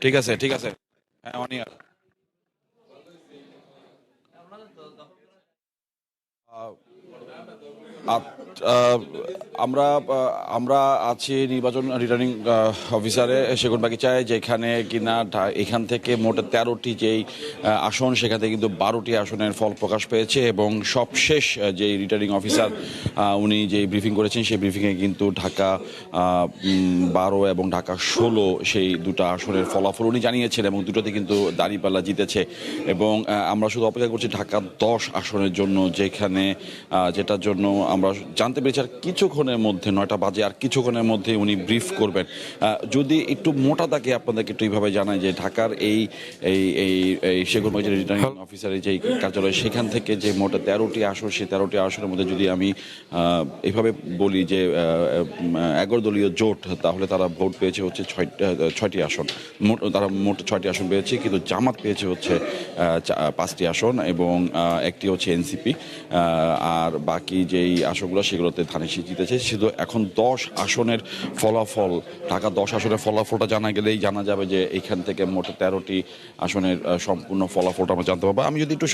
ঠিক আছে ঠিক আছে হ্যাঁ ওয়ান ইয়ার আমরা আমরা আছি নির্বাচন রিটার্নিং অফিসারে সেগুন বাগিচায়, যেখানে কিনা এখান থেকে মোট তেরোটি যেই আসন, সেখান থেকে কিন্তু বারোটি আসনের ফল প্রকাশ পেয়েছে এবং সবশেষ যেই রিটার্নিং অফিসার উনি যে ব্রিফিং করেছেন, সেই ব্রিফিংয়ে কিন্তু ঢাকা বারো এবং ঢাকা ষোলো সেই দুটো আসনের ফলাফল উনি জানিয়েছেন এবং দুটোতে কিন্তু দাঁড়িপাল্লা জিতেছে এবং আমরা শুধু অপেক্ষা করছি ঢাকা দশ আসনের জন্য, যেখানে যেটার জন্য আমরা জানতে পেরেছি আর কিছুক্ষণের মধ্যে নয়টা বাজে আর কিছুক্ষণের মধ্যে উনি ব্রিফ করবেন। যদি একটু মোটা দাগে আপনাদেরকে একটু এইভাবে জানায় যে ঢাকার এই এই এই শেখর রিটার্নিং অফিসারের যে কার্যালয় সেখান থেকে যে মোটা তেরোটি আসন সেই তেরোটি আসনের মধ্যে যদি আমি এভাবে বলি যে এগারো দলীয় জোট তাহলে তারা ভোট পেয়েছে হচ্ছে ছয়টা ছয়টি আসন। মোট তারা মোট ছয়টি আসন পেয়েছে কিন্তু জামাত পেয়েছে হচ্ছে পাঁচটি আসন এবং একটি হচ্ছে এনসিপি। আর বাকি যেই আসনগুলো সেগুলোতে ধানেশি জিতেছে। শুধু এখন দশ আসনের ফলাফল ঢাকা দশ আসনের ফলাফলটা জানা গেলেই জানা যাবে যে এখান থেকে মোট তেরোটি আসনের সম্পূর্ণ ফলাফলটা আমরা জানতে পারব। আমি যদি একটু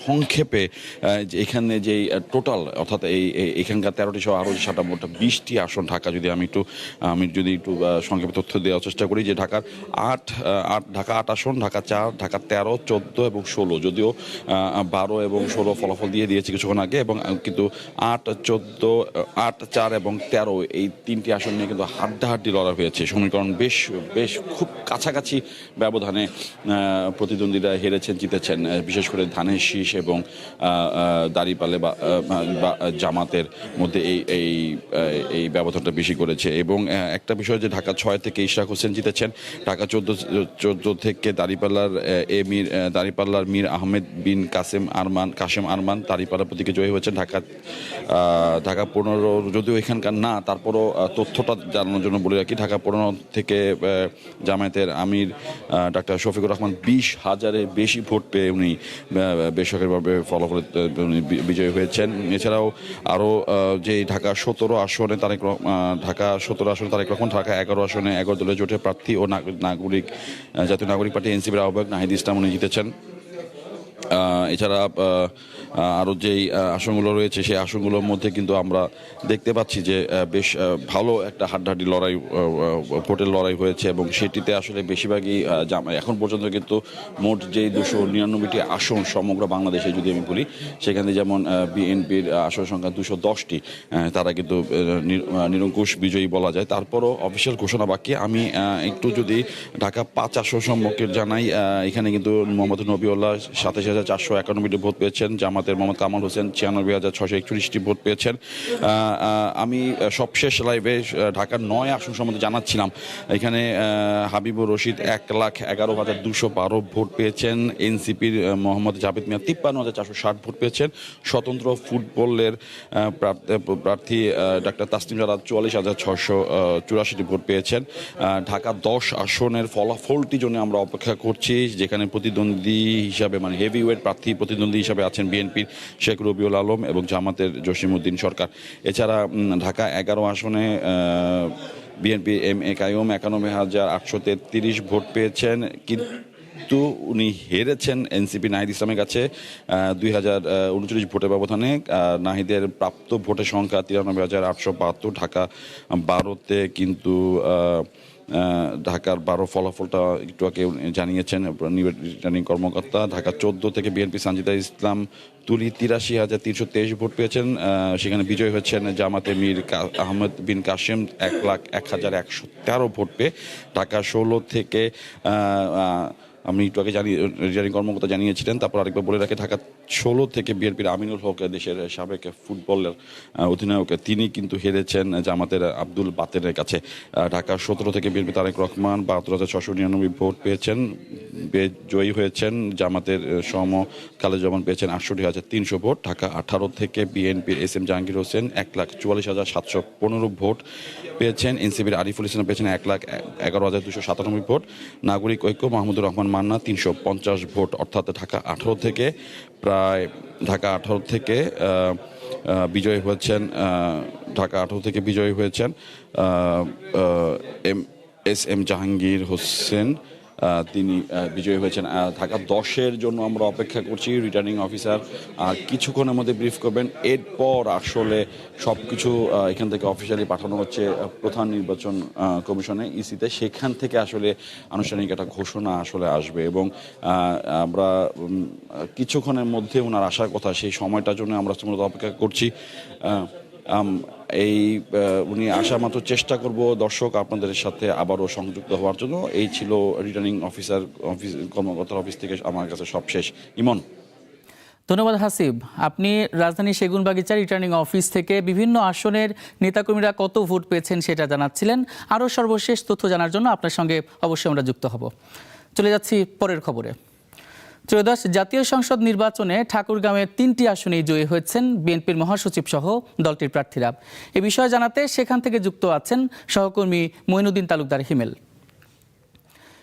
সংক্ষেপে যে এখানে যেই টোটাল অর্থাৎ এই এখানকার তেরোটি সহ আরও সাতটা, মোট বিশটি আসন ঢাকা, যদি আমি একটু, আমি যদি একটু সংক্ষেপে তথ্য দেওয়ার চেষ্টা করি যে ঢাকার আট আট, ঢাকা আট আসন, ঢাকা চার, ঢাকা তেরো, চোদ্দ এবং ষোলো, যদিও বারো এবং ষোলো ফলাফল দিয়ে দিয়েছে কিছুক্ষণ আগে এবং কিন্তু আট, চোদ্দ আট চার এবং তেরো এই তিনটি আসন নিয়ে কিন্তু হাড্ডাহাড্ডি লড়াই হয়েছে। সমীকরণ বেশ বেশ খুব কাছাকাছি ব্যবধানে প্রতিদ্বন্দ্বীরা হেরেছেন জিতেছেন। বিশেষ করে ধানের শীষ এবং আহ, বা জামাতের মধ্যে এই এই এই ব্যবধানটা বেশি করেছে। এবং একটা বিষয় যে ঢাকা ছয় থেকে ইশরাক হোসেন জিতেছেন ঢাকা চোদ্দ চোদ্দ থেকে দাঁড়িপাল্লার এ মির দাড়িপাল্লার মীর আহমেদ বিন কাসেম আরমান কাসেম আরমান দাঁড়িপাল্লা প্রতীকে জয়ী হয়েছেন। ঢাকা আহ, ঢাকা পনেরো, যদিও এখানকার না, তারপরও তথ্যটা জানানোর জন্য বলে রাখি, ঢাকা পনেরো থেকে জামায়াতের আমির ডাক্তার শফিকুর রহমান বিশ হাজারের বেশি ভোট পেয়ে উনি বেসরকারিভাবে ফলাফলে উনি বিজয়ী হয়েছেন। এছাড়াও আরও যে ঢাকা সতেরো আসনে তারেক ঢাকা সতেরো আসনে তারেক রহমান, ঢাকা এগারো আসনে এগারো দলের জোটের প্রার্থী ও নাগরিক জাতীয় নাগরিক পার্টি এনসিপির আহ্বায়ক নাহিদ ইসলাম উনি জিতেছেন। এছাড়া আরও যেই আসনগুলো রয়েছে, সেই আসনগুলোর মধ্যে কিন্তু আমরা দেখতে পাচ্ছি যে বেশ ভালো একটা হাড্ডাহাড্ডি লড়াই ভোটের লড়াই হয়েছে এবং সেটিতে আসলে বেশিরভাগই এখন পর্যন্ত কিন্তু মোট যেই দুশো নিরানব্বইটি আসন সমগ্র বাংলাদেশে যদি আমি বলি, সেখানে যেমন বিএনপির আসন সংখ্যা দুশো দশটি তারা কিন্তু নিরঙ্কুশ বিজয়ী বলা যায়। তারপরও অফিসিয়াল ঘোষণা বাক্যে আমি একটু যদি ঢাকা পাঁচ আসন সম্পর্কে জানাই এখানে কিন্তু মোহাম্মদ নবিউল্লাহ সাতাশ হাজার চারশো একানব্বইটি ভোট পেয়েছেন জামাতের মোহাম্মদ কামাল হোসেন ছিয়ানব্বই হাজার ছশো একচল্লিশটি ভোট পেয়েছেন। আমি সবশেষ লাইভে ঢাকার নয় আসন সম্বন্ধে জানাচ্ছিলাম। এখানে হাবিবুর রশিদ এক লাখ এগারো হাজার দুশো বারো ভোট পেয়েছেন। এনসিপির মোহাম্মদ জাভেদ মিয়া তিপ্পান্ন হাজার চারশো ষাট ভোট পেয়েছেন। স্বতন্ত্র ফুটবলের প্রার্থী ডাক্তার তাসনিম জারা চুয়াল্লিশ হাজার ছশো চুরাশিটি ভোট পেয়েছেন। ঢাকা দশ আসনের ফলাফলটি জন্য আমরা অপেক্ষা করছি, যেখানে প্রতিদ্বন্দ্বী হিসাবে মানে হেভি ওয়েট প্রার্থী প্রতিদ্বন্দ্বী হিসাবে আছেন বিএনপির শেখ রবিউল আলম এবং জামাতের জসিমউদ্দিন সরকার। এছাড়া ঢাকা এগারো আসনে বিএনপি এম এ কায়ুম একানব্বই হাজার আটশো তেত্রিশ ভোট পেয়েছেন। কিন্তু উনি হেরেছেন এনসিপি নাহিদ ইসলামের কাছে দুই হাজার উনচল্লিশ ভোটের ব্যবধানে। নাহিদের প্রাপ্ত ভোটের সংখ্যা তিরানব্বই হাজার আটশো বাহাত্তর, ঢাকা বারোতে কিন্তু ঢাকার বারো ফলাফলটা একটু আগে জানিয়েছেন রিটার্নিং কর্মকর্তা, ঢাকা চোদ্দ থেকে বিএনপি সানজিদা ইসলাম তুলি তিরাশি হাজার তিনশো তেইশ ভোট পেয়েছেন। সেখানে বিজয় হচ্ছেন জামাতে মীর আহমেদ বিন কাশেম এক লাখ এক হাজার একশো তেরো ভোট পেয়ে। ঢাকা ষোলো থেকে আমি একটু আগে জানি, রিটার্নিং কর্মকর্তা জানিয়েছিলেন, তারপর আরেকবার বলে রাখি, ঢাকা ষোলো থেকে বিএনপির আমিনুল হক দেশের সাবেক ফুটবলের অধিনায়ক, তিনি কিন্তু হেরেছেন জামাতের আব্দুল বাতেনের কাছে। ঢাকা সতেরো থেকে বিএনপি তারেক রহমান, বাহাত্তর হাজার ছশো নিরানব্বই ভোট পেয়েছেন জয়ী হয়েছেন জামাতের সম খালেজমান পেয়েছেন আটষট্টি হাজার তিনশো ভোট। ঢাকা আঠারো থেকে বিএনপির এস এম জাহাঙ্গীর হোসেন এক লাখ চুয়াল্লিশ হাজার সাতশো পনেরো ভোট পেয়েছেন। এনসিপির আরিফুল ইসলাম পেয়েছেন এক লাখ এগারো হাজার দুশো সাতানব্বই ভোট। নাগরিক ঐক্য, মাহমুদুর রহমান মান্না তিনশো পঞ্চাশ ভোট। অর্থাৎ ঢাকা আঠারো থেকে প্রায় ঢাকা আঠারো থেকে বিজয়ী হয়েছেন ঢাকা আঠারো থেকে বিজয়ী হয়েছেন M, S M Jahangir Hossain তিনি বিজয়ী হয়েছেন। ঢাকা দশের জন্য আমরা অপেক্ষা করছি রিটার্নিং অফিসার কিছুক্ষণের মধ্যে ব্রিফ করবেন। এরপর আসলে সব কিছু এখান থেকে অফিসিয়ালি পাঠানো হচ্ছে প্রধান নির্বাচন কমিশনে ইসিতে সেখান থেকে আসলে আনুষ্ঠানিক একটা ঘোষণা আসলে আসবে। এবং আমরা কিছুক্ষণের মধ্যে ওনার আসার কথা, সেই সময়টার জন্য আমরা অপেক্ষা করছি। এই উনি আসা মাত্র চেষ্টা করব দর্শক আপনাদের সাথে আবারও সংযুক্ত হওয়ার জন্য। এই ছিল রিটার্নিং অফিসার অফিস কর্মকর্তার অফিস থেকে আমার কাছে সব শেষ ইমন। ধন্যবাদ হাসিব। আপনি রাজধানী সেগুনবাগিচা রিটার্নিং অফিস থেকে বিভিন্ন আসনের নেতাকর্মীরা কত ভোট পেয়েছেন সেটা জানাচ্ছিলেন। আরও সর্বশেষ তথ্য জানার জন্য আপনার সঙ্গে অবশ্যই আমরা যুক্ত হব। চলে যাচ্ছি পরের খবরে। ত্রয়োদশ জাতীয় সংসদ নির্বাচনে ঠাকুরগাঁওয়ের তিনটি আসনেই জয়ী হয়েছেন বিএনপির মহাসচিব সহ দলটির প্রার্থীরা। এ বিষয়ে জানাতে সেখান থেকে যুক্ত আছেন সহকর্মী মঈনুদ্দিন তালুকদার হিমেল।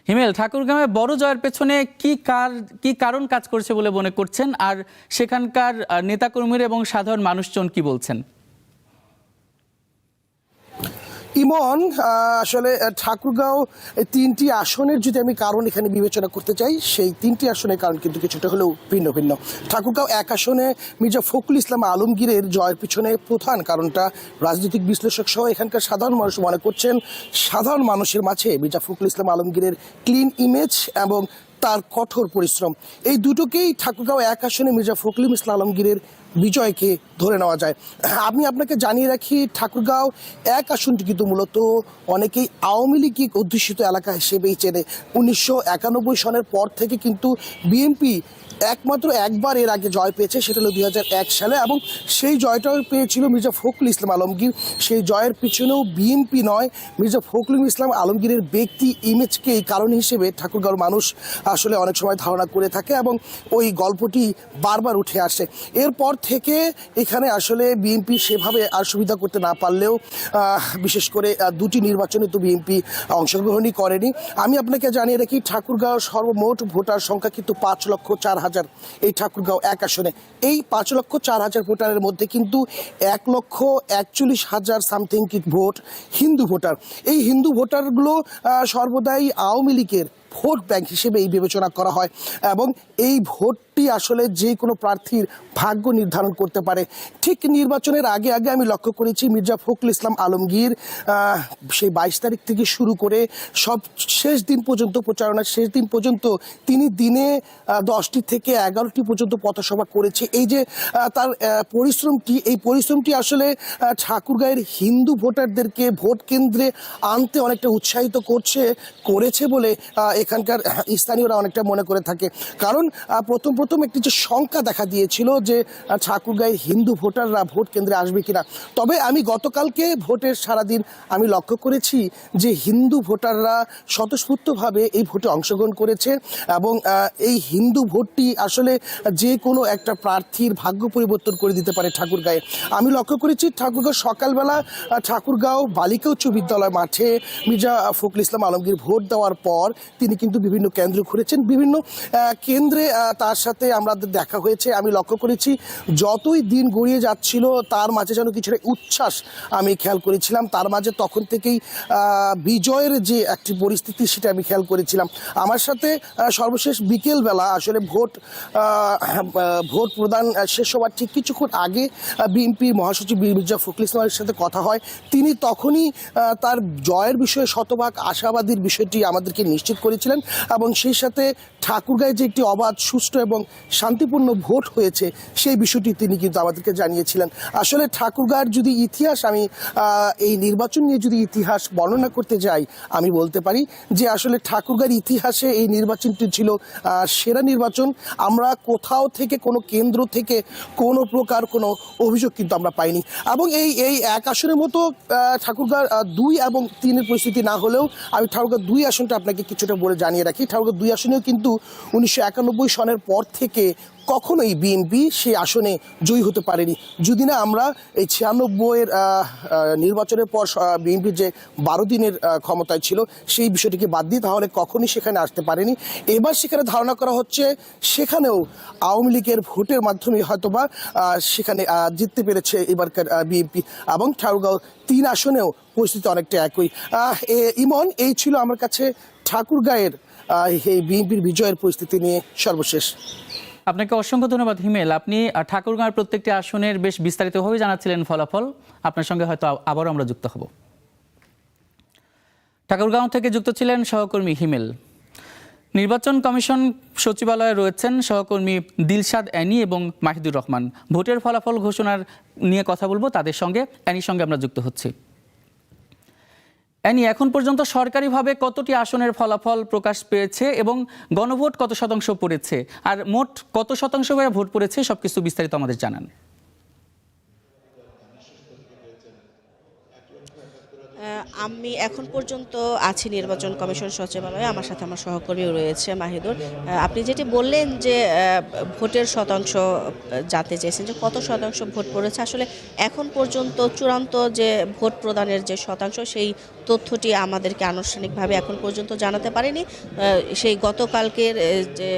হিমেল, ঠাকুরগাঁওয়ে বড় জয়ের পেছনে কি কার, কি কারণ কাজ করছে বলে মনে করছেন? আর সেখানকার নেতাকর্মীরা এবং সাধারণ মানুষজন কি বলছেন? ইমন আসলে ঠাকুরগাঁও তিনটি আসনের যদি আমি কারণ এখানে বিবেচনা করতে চাই, সেই তিনটি আসনের কারণ কিন্তু কিছুটা হলেও ভিন্ন ভিন্ন। ঠাকুরগাঁও এক আসনে মির্জা ফখরুল ইসলাম আলমগীরের জয়ের পিছনে প্রধান কারণটা রাজনৈতিক বিশ্লেষক সহ এখানকার সাধারণ মানুষ মনে করছেন, সাধারণ মানুষের মাঝে মির্জা ফখরুল ইসলাম আলমগীরের ক্লিন ইমেজ এবং তার কঠোর পরিশ্রম। এই দুটোকেই ঠাকুরগাঁও এক আসনে মির্জা ফখরুল ইসলাম আলমগীরের বিজয়কে ধরে নেওয়া যায়। আমি আপনাকে জানিয়ে রাখি, ঠাকুরগাঁও এক আসনটি কিন্তু মূলত অনেকেই আওয়ামী লীগ অধ্যুষিত এলাকা হিসেবেই চেনে। উনিশশো একানব্বই সনের পর থেকে কিন্তু বিএনপি একমাত্র একবার এর আগে জয় পেয়েছে, সেটা হলো দু হাজার এক সালে এবং সেই জয়টাও পেয়েছিল মির্জা ফখরুল ইসলাম আলমগীর। সেই জয়ের পিছনেও বিএনপি নয়, মির্জা ফখরুল ইসলাম আলমগীরের ব্যক্তি ইমেজকেই কারণ হিসেবে ঠাকুরগাঁওর মানুষ আসলে অনেক সময় ধারণা করে থাকে এবং ওই গল্পটি বারবার উঠে আসে। এরপর থেকে এখানে আসলে বিএনপি সেভাবে আর সুবিধা করতে না পারলেও বিশেষ করে দুটি নির্বাচনে তো বিএনপি অংশগ্রহণই করেনি। আমি আপনাকে জানিয়ে রাখি, ঠাকুরগাঁও সর্বমোট ভোটার সংখ্যা কিন্তু পাঁচ লক্ষ চার হাজার হাজার। এই ঠাকুরগাঁও এক আসনে। এই পাঁচ লক্ষ চার হাজার ভোটারের মধ্যে কিন্তু এক লক্ষ একচল্লিশ হাজার সামথিং কি ভোট? হিন্দু ভোটার। এই হিন্দু ভোটারগুলো সর্বদাই আওয়ামী লীগের। ভোট ব্যাংক হিসেবে এই বিবেচনা করা হয় এবং এই ভোটটি আসলে যে কোনো প্রার্থীর ভাগ্য নির্ধারণ করতে পারে। ঠিক নির্বাচনের আগে আগে আমি লক্ষ্য করেছি মির্জা ফখরুল ইসলাম আলমগীর সেই বাইশ তারিখ থেকে শুরু করে সব শেষ দিন পর্যন্ত প্রচারণার শেষ দিন পর্যন্ত তিনি দিনে দশটি থেকে এগারোটি পর্যন্ত পথসভা করেছে। এই যে তার পরিশ্রমটি, এই পরিশ্রমটি আসলে ঠাকুরগাঁয়ের হিন্দু ভোটারদেরকে ভোট কেন্দ্রে আনতে অনেকটা উৎসাহিত করছে, করেছে বলে এখানকার স্থানীয়রা অনেকটা মনে করে থাকে। কারণ প্রথম প্রথম একটি যে শঙ্কা দেখা দিয়েছিল যে আহ, ঠাকুরগাঁয়ের হিন্দু ভোটাররা ভোট কেন্দ্রে আসবে কিনা। তবে আমি গতকালকে ভোটের সারাদিন আমি লক্ষ্য করেছি যে হিন্দু ভোটাররা স্বতঃস্ফূর্তভাবে এই ভোটে অংশগ্রহণ করেছে এবং এই হিন্দু ভোটটি আসলে যে কোনো একটা প্রার্থীর ভাগ্য পরিবর্তন করে দিতে পারে ঠাকুরগাঁয়ে। আমি লক্ষ্য করেছি ঠাকুরগাঁও সকালবেলা ঠাকুরগাঁও বালিকা উচ্চ বিদ্যালয় মাঠে মির্জা ফখরুল ইসলাম আলমগীর ভোট দেওয়ার পর তিনি কিন্তু বিভিন্ন কেন্দ্র ঘুরেছেন, বিভিন্ন কেন্দ্রে তার সাথে আমাদের দেখা হয়েছে। আমি লক্ষ্য করেছি, যতই দিন গড়িয়ে যাচ্ছিল, তার মাঝে যেন কিছুটা উচ্ছ্বাস আমি খেয়াল করেছিলাম। তার মাঝে তখন থেকেই বিজয়ের যে একটি পরিস্থিতি, সেটা আমি খেয়াল করেছিলাম। আমার সাথে সর্বশেষ বিকেলবেলা আসলে ভোট ভোট প্রদান শেষ হওয়ার ঠিক কিছুক্ষণ আগে বিএনপি মহাসচিব মির্জা ফখরুল ইসলামের সাথে কথা হয়। তিনি তখনই তার জয়ের বিষয়ে শতভাগ আশাবাদীর বিষয়টি আমাদেরকে নিশ্চিত করেছিলেন এবং সেই সাথে ঠাকুরগাঁয়ে যে একটি অবাধ সুষ্ঠু এবং শান্তিপূর্ণ ভোট হয়েছে সেই বিষয়টি তিনি কিন্তু আমাদেরকে জানিয়েছিলেন। আসলে ঠাকুরগাঁয়ের যদি ইতিহাস আমি এই নির্বাচন নিয়ে যদি ইতিহাস বর্ণনা করতে যাই আমি বলতে পারি যে আসলে ঠাকুরগাঁয়ের ইতিহাসে এই নির্বাচনটি ছিল সেরা নির্বাচন। আমরা কোথাও থেকে কোনো কেন্দ্র থেকে কোনো প্রকার কোনো অভিযোগ কিন্তু আমরা পাইনি। এবং এই এই এক আসনের মতো আহ, দুই এবং তিনের পরিস্থিতি না হলেও আমি ঠাকুরগাঁও দুই আসনটা আপনাকে কিছুটা বলে জানিয়ে রাখি ঠাকুরগাঁও দুই আসনেও কিন্তু উনিশশো একানব্বই সনের পর থেকে কখনোই বিএনপি সেই আসনে জয়ী হতে পারেনি। যদি না আমরা এই ছিয়ানব্বইয়ের নির্বাচনের পর বিএনপির যে বারো দিনের ক্ষমতায় ছিল, সেই বিষয়টিকে বাদ দিই তাহলে কখনই সেখানে আসতে পারেনি। এবার সেখানে ধারণা করা হচ্ছে সেখানেও আওয়ামী লীগের ভোটের মাধ্যমে হয়তোবা সেখানে জিততে পেরেছে এবারকার বিএনপি এবং ঠাকুরগাঁও তিন আসনেও পরিস্থিতি অনেকটা একই। ইমন, এই ছিল আমার কাছে ঠাকুরগাঁয়ের এই বিএনপির বিজয়ের পরিস্থিতি নিয়ে সর্বশেষ। আপনাকে অসংখ্য ধন্যবাদ, হিমেল। আপনি ঠাকুরগাঁওয়ের প্রত্যেকটি আসনের বেশ বিস্তারিতভাবে জানাচ্ছিলেন ফলাফল। আপনার সঙ্গে হয়তো আবারও আমরা যুক্ত হব। ঠাকুরগাঁও থেকে যুক্ত ছিলেন সহকর্মী হিমেল। নির্বাচন কমিশন সচিবালয়ে রয়েছেন সহকর্মী দিলশাদ অ্যানি এবং মাহিদুর রহমান। ভোটের ফলাফল ঘোষণার নিয়ে কথা বলব, তাদের সঙ্গে। অ্যানির সঙ্গে আমরা যুক্ত হচ্ছি। অ্যানি এখন পর্যন্ত সরকারিভাবে কতটি আসনের ফলাফল প্রকাশ পেয়েছে এবং গণভোট কত শতাংশ পড়েছে? আর মোট কত শতাংশ ভোট পড়েছে? সবকিছু বিস্তারিত আমাদের জানান। আমি এখন পর্যন্ত আছি নির্বাচন কমিশন সচিবালয়ে। আমার সাথে আমার সহকর্মীও রয়েছে, মাহিদুর। আপনি যেটি বললেন যে ভোটের শতাংশ জানতে চেয়েছেন যে কত শতাংশ ভোট পড়েছে, আসলে এখন পর্যন্ত চূড়ান্ত যে ভোট প্রদানের যে শতাংশ, সেই তথ্যটি আমাদেরকে আনুষ্ঠানিকভাবে এখন পর্যন্ত জানাতে পারেনি। সেই গতকালকের যে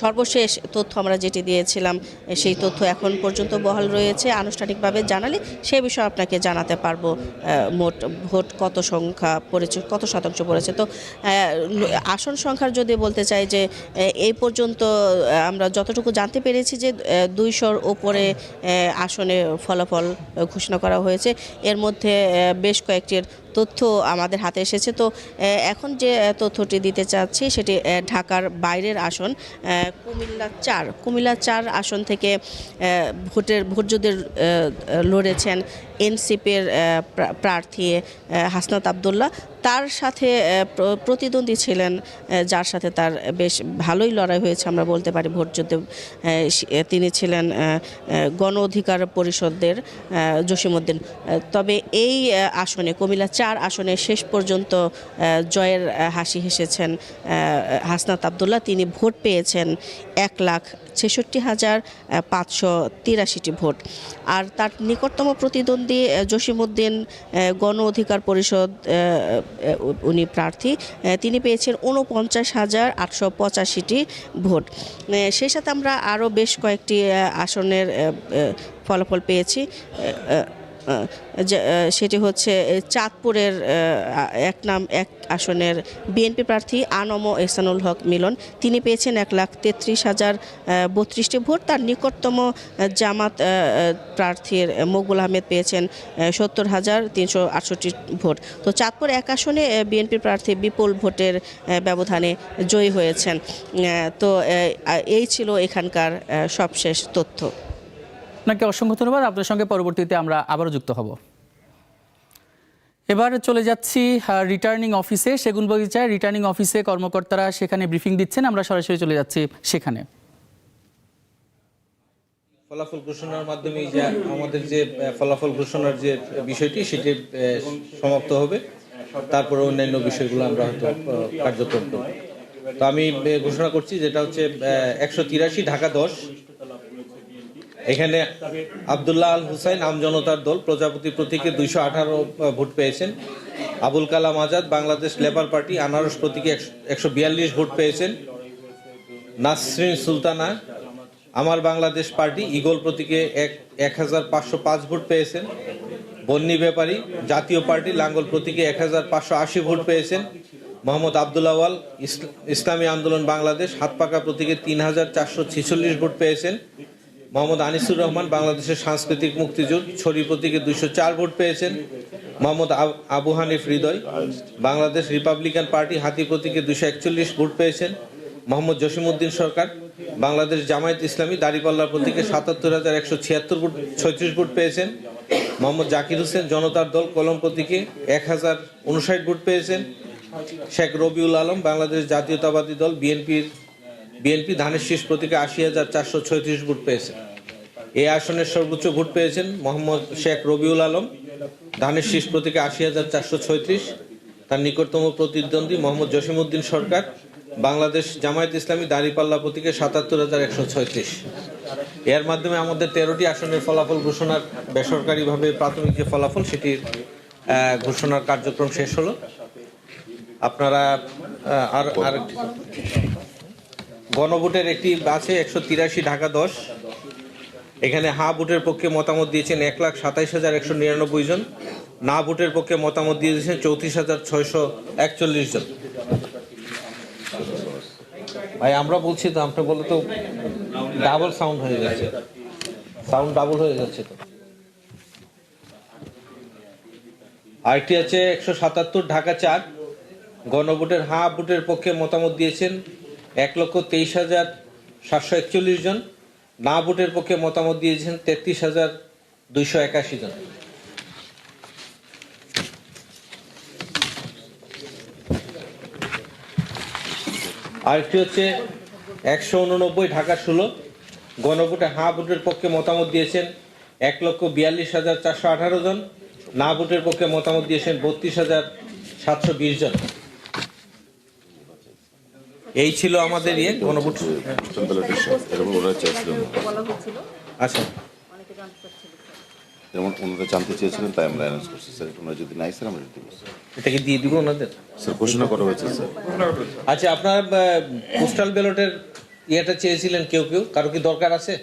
সর্বশেষ তথ্য আমরা যেটি দিয়েছিলাম সেই তথ্য এখন পর্যন্ত বহাল রয়েছে। আনুষ্ঠানিকভাবে জানালে সে বিষয়ে আপনাকে জানাতে পারব মোট ভোট কত সংখ্যা পড়েছে, কত শতাংশ পড়েছে? তো আসন সংখ্যার যদি বলতে চাই যে এই পর্যন্ত আমরা যতটুকু জানতে পেরেছি যে দুইশোর ওপরে আসনে ফলাফল ঘোষণা করা হয়েছে। এর মধ্যে বেশ কয়েকটির তথ্য আমাদের হাতে এসেছে। তো এখন যে তথ্যটি দিতে চাচ্ছি সেটি ঢাকার বাইরের আসন কুমিল্লা চার। কুমিল্লা চার আসন থেকে ভোটের, ভোটযোদ্ধের লড়েছেন এনসিপির প্রার্থী হাসনাত আবদুল্লাহ। তার সাথে প্রতিদ্বন্দ্বী ছিলেন যার সাথে তার বেশ ভালোই লড়াই হয়েছে আমরা বলতে পারি ভোটযুদ্ধে তিনি ছিলেন গণ অধিকার পরিষদের জসিমউদ্দিন। তবে এই আসনে, কুমিল্লা চার আসনে শেষ পর্যন্ত জয়ের হাসি হেসেছেন হাসনাত আবদুল্লাহ। তিনি ভোট পেয়েছেন এক লাখ ছেষট্টি হাজার পাঁচশো তিরাশিটি ভোট। আর তার নিকটতম প্রতিদ্বন্দ্বী জসিমুদ্দিন গণ অধিকার পরিষদ উনি প্রার্থী। তিনি পেয়েছেন ঊনপঞ্চাশ হাজার, আটশো পঁচাশিটি ভোট। সেই সাথে আমরা আরও বেশ কয়েকটি আসনের ফলাফল পেয়েছি। সেটি হচ্ছে চাঁদপুরের এক নাম, এক আসনের বিএনপি প্রার্থী আনম এহসানুল হক মিলন। তিনি পেয়েছেন এক লাখ তেত্রিশ হাজার বত্রিশটি ভোট। তার নিকটতম জামাত প্রার্থীর মকবুল আহমেদ পেয়েছেন সত্তর হাজার তিনশো আটষট্টি ভোট। তো চাঁদপুর এক আসনে বিএনপি প্রার্থী বিপুল ভোটের ব্যবধানে জয়ী হয়েছেন। তো এই ছিল এখানকার সবশেষ তথ্য। আপনাকে অসংখ্য ধন্যবাদ। আপনার সঙ্গে পরবর্তীতে আমরা আবারও যুক্ত হব। এবার চলে যাচ্ছি রিটার্নিং অফিসে সেগুনবাগিচায় রিটার্নিং অফিসে কর্মকর্তারা সেখানে ব্রিফিং দিচ্ছেন। আমরা সরাসরি চলে যাচ্ছি সেখানে। ফলাফল ঘোষণার মাধ্যমে যে আমাদের যে ফলাফল ঘোষণার যে বিষয়টি, সেটি সমাপ্ত হবে। তারপরে অন্যান্য বিষয়গুলো আমরা হয়তো কার্যক্রম করব। তো আমি ঘোষণা করছি যেটা হচ্ছে একশো তিরাশি ঢাকা দশ। এখানে আবদুল্লাহ আল হুসাইন আমজনতার দল প্রজাপতি প্রতীকে দুইশো আঠারো ভোট পেয়েছেন। আবুল কালাম আজাদ, বাংলাদেশ লেবার পার্টি, আনারস প্রতীকে একশো বিয়াল্লিশ ভোট পেয়েছেন। নাসরিন সুলতানা, আমার বাংলাদেশ পার্টি ইগল প্রতীকে এক এক হাজার পাঁচশো পাঁচ ভোট পেয়েছেন। বন্নি ব্যাপারী, জাতীয় পার্টি, লাঙ্গল প্রতীকে এক হাজার পাঁচশো আশি ভোট পেয়েছেন। মোহাম্মদ আবদুল্লাওয়াল ইসল- ইসলামী আন্দোলন বাংলাদেশ, হাতপাকা প্রতীকে তিন হাজার চারশো ছেচল্লিশ ভোট পেয়েছেন। মোহাম্মদ আনিসুর রহমান বাংলাদেশের সাংস্কৃতিক মুক্তিযুদ্ধ ছড়ি প্রতীকে দুইশো চার ভোট পেয়েছেন। মোহাম্মদ আব- হানিফ হৃদয়। বাংলাদেশ রিপাবলিকান পার্টি হাতি প্রতীকে দুইশো একচল্লিশ ভোট পেয়েছেন মোহাম্মদ জসিমউদ্দিন সরকার। বাংলাদেশ জামায়াত ইসলামী দাড়িপাল্লা প্রতীকে সাতাত্তর হাজার একশো ছিয়াত্তর ভোট, ছয়ত্রিশ ভোট পেয়েছেন। মোহাম্মদ জাকির হোসেন জনতার দল কলম প্রতীকে এক হাজার উনষাট ভোট পেয়েছেন। শেখ রবিউল আলম বাংলাদেশ জাতীয়তাবাদী দল বিএনপির বিএনপি ধানের শীষ প্রতীকে আশি হাজার চারশো ছয়ত্রিশ ভোট পেয়েছেন এই আসনের সর্বোচ্চ ভোট পেয়েছেন মোহাম্মদ শেখ রবিউল আলম। ধানের শীষ প্রতীকে আশি হাজার চারশো ছয়ত্রিশ। তার নিকটতম প্রতিদ্বন্দ্বী মোহাম্মদ জসিমউদ্দিন সরকার। বাংলাদেশ জামায়াত ইসলামী দাঁড়িপাল্লা প্রতীকে সাতাত্তর হাজার একশো ছয়ত্রিশ। এর মাধ্যমে আমাদের তেরোটি আসনের ফলাফল ঘোষণার বেসরকারিভাবে প্রাথমিক যে ফলাফল সেটির ঘোষণার কার্যক্রম শেষ হলো। আপনারা আর, আরেকটি গণভোটের একটি আছে একশো তিরাশি ঢাকা দশ। এখানে হা ভোটের পক্ষে মতামত দিয়েছেন এক লাখ সাতাইশ হাজার একশো নিরানব্বই জন। না ভোটের পক্ষে মতামত দিয়ে দিয়েছেন চৌত্রিশ হাজার ছয়শো একচল্লিশ জন। ভাই, আমরা বলছি তো আপনি বলে তো ডাবল সাউন্ড হয়ে যাচ্ছে। সাউন্ড ডাবল হয়ে যাচ্ছে তো। আরেকটি আছে একশো সাতাত্তর ঢাকা চার। গণভোটের হা ভোটের পক্ষে মতামত দিয়েছেন এক লক্ষ তেইশ হাজার সাতশো একচল্লিশ জন। না ভোটের পক্ষে মতামত দিয়েছেন তেত্রিশ হাজার দুইশো একাশি জন। আরেকটি হচ্ছে একশো উননব্বই ঢাকা ষোলো। গণভোটে হাঁ ভোটের পক্ষে মতামত দিয়েছেন এক লক্ষ বিয়াল্লিশ হাজার চারশো আঠারো জন। না ভোটের পক্ষে মতামত দিয়েছেন বত্রিশ হাজার সাতশো বিশ জন। এই ছিল আমাদের ইয়ে গণভোট আচ্ছা। যেমন ওনারা জানতে চেয়েছিলেন তাই আমরা অ্যানাউন্স করছি। স্যার ওনারা যদি নাই স্যার আমরা দিয়ে দিব ওনাদের? স্যার ঘোষণা করা হয়েছে স্যার। আচ্ছা আপনার পোস্টাল ব্যালটের ইয়েটা চেয়েছিলেন কেউ কেউ? কারও কি দরকার আছে?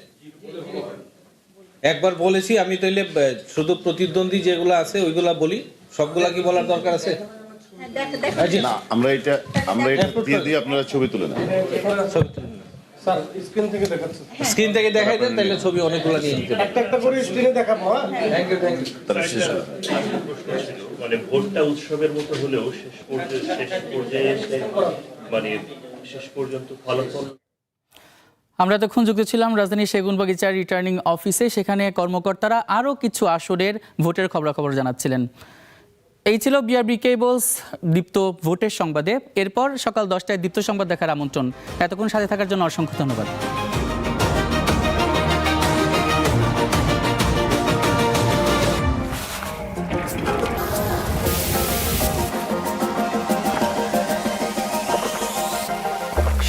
একবার বলেছি আমি তাইলে শুধু প্রতিদ্বন্দ্বী যেগুলো আছে ওইগুলা বলি। সবগুলা কি বলার দরকার আছে? না আমরা এটা আমরা এটা দিয়ে দিয়ে আপনারা ছবি তুলে নেন। ছবি তুলে নিন। স্ক্রিন থেকে দেখাই দেন তাহলে ছবি অনেকগুলো নিয়ে নিতে পারবেন। তাহলে শেষ মানে ভোটটা উৎসবের মতো হলেও শেষ পর্যায়ে শেষ পর্যায়ে এসে মানে শেষ পর্যন্ত ফলাফল আমরা এতক্ষণ যুক্ত ছিলাম রাজধানীর সেগুনবাগিচার রিটার্নিং অফিসে সেখানে কর্মকর্তারা আরও কিছু আসরের ভোটের খবরাখবর জানাচ্ছিলেন। এই ছিল বিআরবি কেবলস দীপ্ত ভোটের সংবাদে। এরপর সকাল দশটায় দীপ্ত সংবাদ দেখার আমন্ত্রণ। এতক্ষণ সাথে থাকার জন্য অসংখ্য ধন্যবাদ।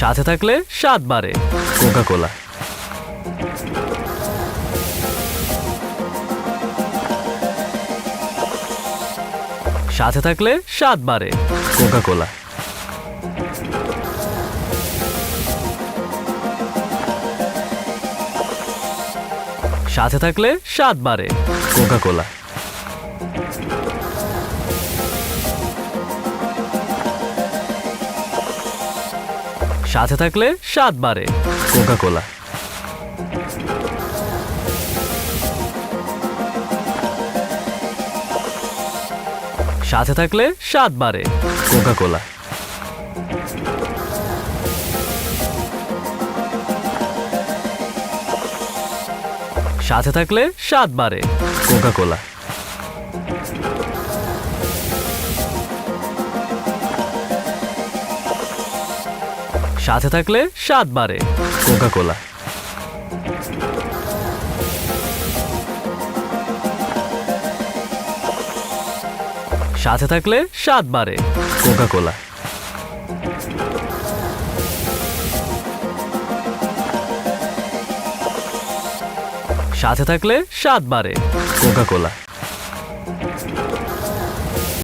সাথে থাকলে স্বাদ বাড়ে কোকা কোলা সাথে থাকলে স্বাদ বাড়ে। কোকা কোলা সাথে থাকলে স্বাদ বাড়ে। কোকা কোলা সাথে থাকলে স্বাদ বাড়ে। কোকা কোলা সাথে থাকলে স্বাদ বাড়ে। কোকা কোলা সাথে থাকলে স্বাদ বাড়ে। কোকা কোলা সাথে থাকলে স্বাদ বাড়ে। কোকা কোলা সাথে থাকলে স্বাদ বাড়ে। কোকা কোলা সাথে থাকলে স্বাদ বাড়ে। কোকা কোলা